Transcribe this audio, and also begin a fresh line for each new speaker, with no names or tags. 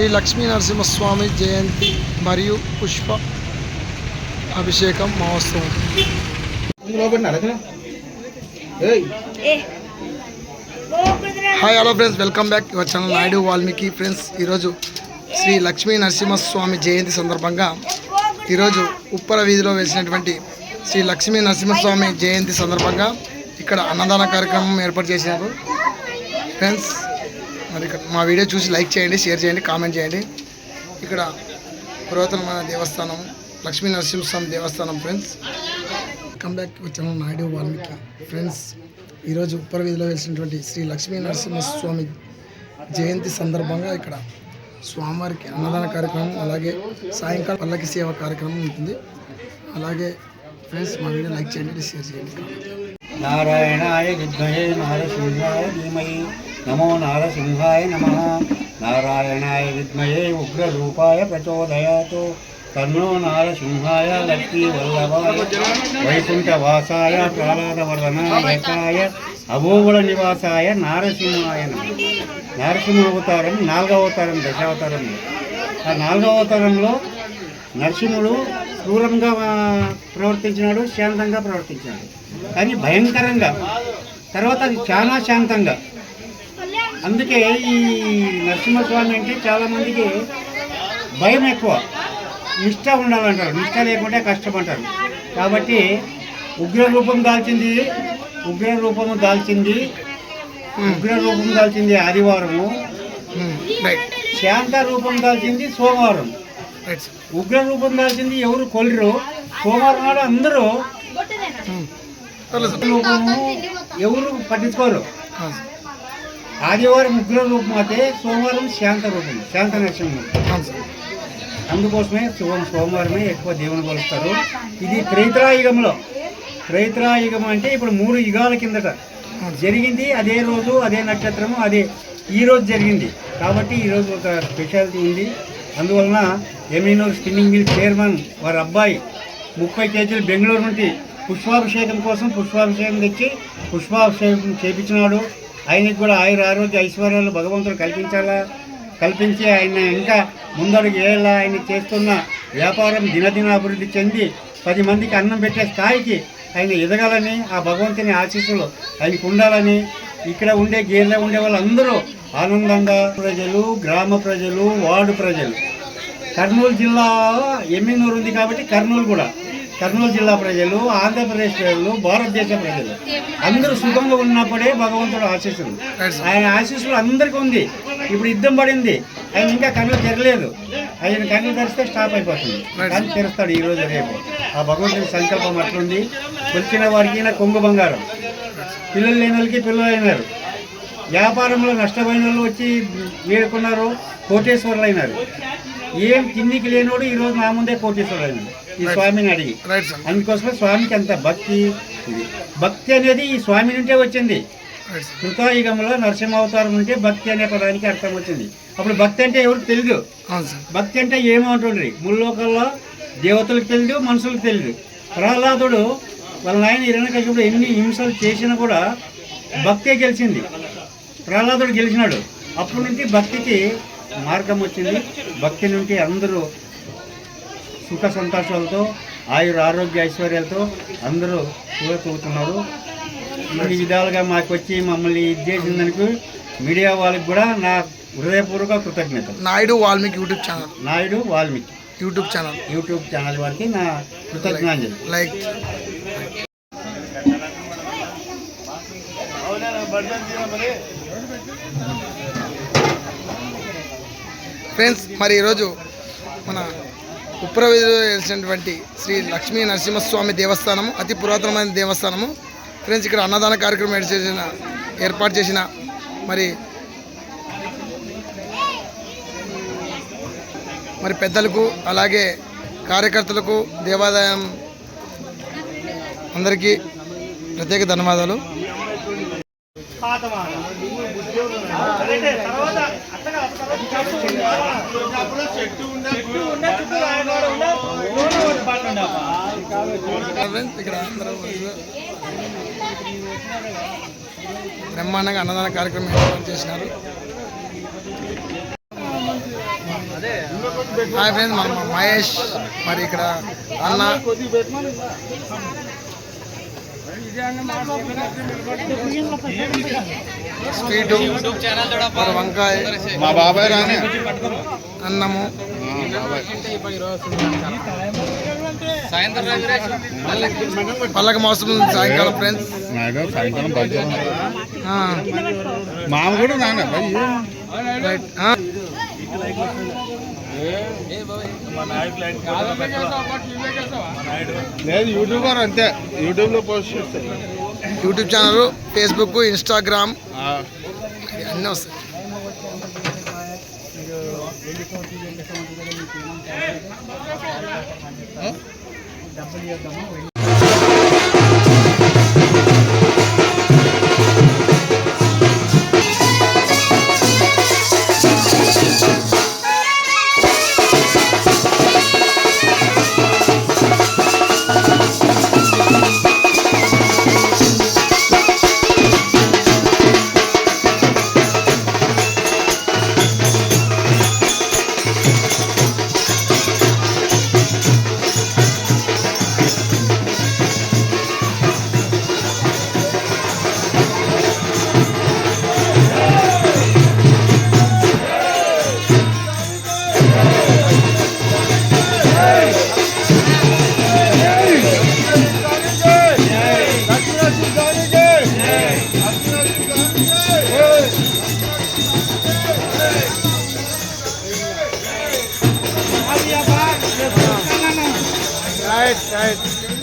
శ్రీ లక్ష్మీ నరసింహస్వామి జయంతి మరియు పుష్ప అభిషేకం మహోత్సవం. Hi hello friends welcome back your channel Naidu Valmiki friends ఈరోజు శ్రీ లక్ష్మీ నరసింహస్వామి జయంతి సందర్భంగా ఈరోజు ఉప్పర వీధిలో వేసినటువంటి శ్రీ లక్ష్మీ నరసింహస్వామి జయంతి సందర్భంగా ఇక్కడ అన్నదాన కార్యక్రమం ఏర్పాటు చేశారు ఫ్రెండ్స్ మరి ఇక్కడ మా వీడియో చూసి లైక్ చేయండి షేర్ చేయండి కామెంట్ చేయండి. ఇక్కడ పురాతనమైన దేవస్థానం లక్ష్మీ నరసింహస్వామి దేవస్థానం ఫ్రెండ్స్ కమ్ బ్యాక్ వచ్చాను నాయుడు వాల్మీకి. ఫ్రెండ్స్ ఈరోజు ఉప్పర వీధిలో వెళ్ళినటువంటి శ్రీ లక్ష్మీ నరసింహస్వామి జయంతి సందర్భంగా ఇక్కడ స్వామివారికి అన్నదాన కార్యక్రమం అలాగే సాయంకాలం పల్లకి సేవ కార్యక్రమం ఉంటుంది. అలాగే ఫ్రెండ్స్ మా వీడియో లైక్ చేయండి షేర్ చేయండి నారాయణ చేయండి.
నారాయణాయ విద్మహే నారసింహాయ ధీమహి. నమో నారసింహాయ నమ. నారాయణాయ విద్మయే ఉగ్రరూపాయ ప్రచోదయాతు. తన్నో నారసింహాయ లక్ష్మీవల్లభాయ. వైకుంఠవాసాయ ప్రహ్లాదవర్ధనాయకాయ. అభోగుల నివాసాయ నారసింహాయ నమ. నారసింహ అవతారం నాలుగవ అవతారం దశావతారం. ఆ నాలుగవ అవతారంలో నరసింహుడు క్రూరంగా ప్రవర్తించినాడు శాంతంగా ప్రవర్తించినాడు కానీ భయంకరంగా. తర్వాత అది చాలా శాంతంగా. అందుకే ఈ నరసింహస్వామి అంటే చాలామందికి భయం ఎక్కువ. నిష్ట ఉండాలంటారు. నిష్ట లేకుంటే కష్టపడతారు. కాబట్టి ఉగ్ర రూపం దాల్చింది ఉగ్ర రూపము దాల్చింది ఉగ్ర రూపం దాల్చింది ఆదివారము.
రైట్
శాంత రూపం దాల్చింది సోమవారం.
రైట్ సార్
ఉగ్ర రూపం దాల్చింది ఎవరు కొలిరు? సోమవారం నాడు అందరూ
సార్
రూపము ఎవరు పట్టించుకోరు.
సార్.
ఆదివారం ఉగ్ర రూపం అయితే సోమవారం శాంత రూపం శాంత
నక్షత్రం
అందుకోసమే సోమ సోమవారమే ఎక్కువ దేవుని కొలుస్తారు. ఇది త్రైత్రాయుగంలో. త్రైత్రాయుగం అంటే ఇప్పుడు మూడు యుగాల కిందట. జరిగింది అదే రోజు అదే నక్షత్రము అదే ఈ రోజు జరిగింది. కాబట్టి ఈరోజు ఒక స్పెషాలిటీ ఉంది. అందువలన ఎమీనూర్ స్పిన్నింగ్ మిల్ చైర్మన్ వారి అబ్బాయి ముప్పై కేజీలు బెంగళూరు నుండి పుష్పాభిషేకం కోసం పుష్పాభిషేకం తెచ్చి పుష్పాభిషేకం చేపించినాడు. ఆయనకి కూడా ఆయుర ఆరోగ్య ఐశ్వర్యాలు భగవంతుడు కల్పించాలా? కల్పించి ఆయన ఇంకా ముందడుగు వేయాలా? ఆయన చేస్తున్న వ్యాపారం దినదిన అభివృద్ధి చెంది పది మందికి అన్నం పెట్టే స్థాయికి ఆయన ఎదగాలని ఆ భగవంతుని ఆశీస్సులు ఆయనకు ఉండాలని ఇక్కడ ఉండే గేర్లో ఉండే వాళ్ళందరూ ఆనందంగా ప్రజలు గ్రామ ప్రజలు వార్డు ప్రజలు. కర్నూలు జిల్లా ఎమ్మినూరు ఉంది కాబట్టి కర్నూలు కూడా. కర్నూలు జిల్లా ప్రజలు ఆంధ్రప్రదేశ్ ప్రజలు భారతదేశ ప్రజలు. అందరూ సుఖంగా ఉన్నప్పుడే భగవంతుడు ఆశీస్సులు. ఆయన ఆశీస్సులు అందరికీ ఉంది. ఇప్పుడు యుద్ధం పడింది. ఆయన ఇంకా కన్నులు తెరలేదు ఆయన కన్నులు తెరిస్తే స్టాప్ అయిపోతుంది. కానీ తెరుస్తాడు ఈ రోజు రేపు. ఆ భగవంతుని సంకల్పం అట్లుంది. వచ్చిన వారికి కొంగు బంగారం. పిల్లలు లేని వాళ్ళకి పిల్లలు అయినారు వ్యాపారంలో నష్టపోయిన వాళ్ళు వచ్చి వేడుకున్నారు. కోటేశ్వరులు అయినారు ఏం కిందికి లేనోడు ఈరోజు నా ముందే కోటేశ్వరులు అయినాడు ఈ స్వామిని అడిగి. అందుకోసమే స్వామికి అంత భక్తి భక్తి అనేది ఈ స్వామి నుండే వచ్చింది. కృతాయుగంలో నరసింహావతారం నుంటే భక్తి అనే పదానికి అర్థం వచ్చింది. అప్పుడు భక్తి అంటే ఎవరికి తెలియదు భక్తి అంటే ఏమంటుండ్రి ముల్లోకల్లో దేవతలకు తెలియదు మనుషులకు తెలియదు ప్రహ్లాదుడు వాళ్ళ నాయన హిరణ్యకశిపుడు ఎన్ని హింసలు చేసినా కూడా భక్తే గెలిచింది. ప్రహ్లాదుడు గెలిచినాడు. అప్పటి నుంచి భక్తికి మార్గం వచ్చింది. భక్తి నుండి అందరూ సుఖ సంతోషాలతో ఆయుర ఆరోగ్య ఐశ్వర్యాలతో అందరూ తూగుతున్నారు ఇన్ని విధాలుగా మాకు వచ్చి మమ్మల్ని ఇది చేసిందానికి మీడియా వాళ్ళకి కూడా నా హృదయపూర్వక కృతజ్ఞతలు.
Naidu Valmiki YouTube channel.
Naidu Valmiki
YouTube channel.
YouTube channel వారికి నా కృతజ్ఞాంజలి.
లైక్. ఫ్రెండ్స్ మరి ఈరోజు మన ఉప్పర వీధిలో వెలిసినటువంటి శ్రీ లక్ష్మీ నరసింహస్వామి దేవస్థానము అతి పురాతనమైన దేవస్థానము. ఫ్రెండ్స్ ఇక్కడ అన్నదాన కార్యక్రమం చేసిన ఏర్పాటు చేసిన మరి మరి పెద్దలకు అలాగే కార్యకర్తలకు దేవాదాయం అందరికీ ప్రత్యేక ధన్యవాదాలు. అందరూ బ్రహ్మాండంగా అన్నదాన కార్యక్రమం ఏర్పాటు చేసినారు. హాయ్ ఫ్రెండ్స్ మహేష్ మరి ఇక్కడ అన్న. స్వీటు వంకాయ.
మా బాబాయ్ రాని.
అన్నము. పల్లక మోసం సాయంకాలం ఫ్రెండ్స్
సాయంకాలం మామ కూడా నాన్న
రైట్.
లేదు యూట్యూబర్ అంతే. యూట్యూబ్లో పోస్ట్ చేస్తాడు
యూట్యూబ్ ఛానల్ ఫేస్బుక్ ఇన్స్టాగ్రామ్ అన్నీ వస్తాయి.
డబ్బులు ఇద్దామా right, right.